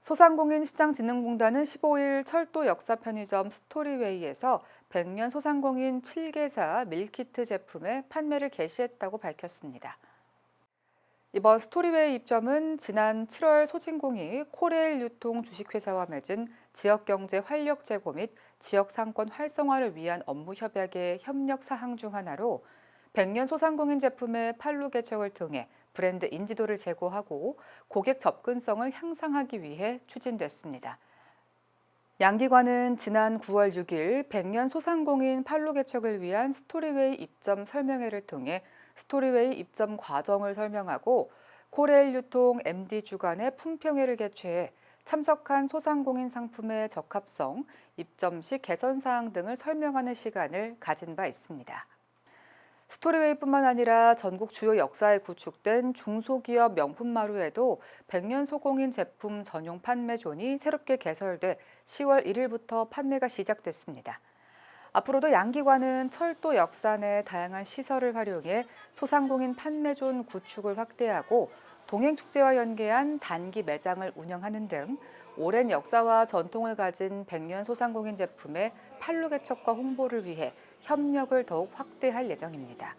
소상공인 시장진흥공단은 15일 철도 역사 편의점 스토리웨이에서 100년 소상공인 7개사 밀키트 제품의 판매를 개시했다고 밝혔습니다. 이번 스토리웨이 입점은 지난 7월 소진공이 코레일 유통 주식회사와 맺은 지역경제 활력 제고 및 지역 상권 활성화를 위한 업무 협약의 협력 사항 중 하나로 100년 소상공인 제품의 판로 개척을 통해 브랜드 인지도를 제고하고 고객 접근성을 향상하기 위해 추진됐습니다. 양기관은 지난 9월 6일 100년 소상공인 판로 개척을 위한 스토리웨이 입점 설명회를 통해 스토리웨이 입점 과정을 설명하고 코레일 유통 MD 주간의 품평회를 개최해 참석한 소상공인 상품의 적합성, 입점 시 개선 사항 등을 설명하는 시간을 가진 바 있습니다. 스토리웨이뿐만 아니라 전국 주요 역사에 구축된 중소기업 명품 마루에도 100년 소공인 제품 전용 판매존이 새롭게 개설돼 10월 1일부터 판매가 시작됐습니다. 앞으로도 양기관은 철도 역사 내 다양한 시설을 활용해 소상공인 판매존 구축을 확대하고 동행축제와 연계한 단기 매장을 운영하는 등 오랜 역사와 전통을 가진 100년 소상공인 제품의 판로 개척과 홍보를 위해 협력을 더욱 확대할 예정입니다.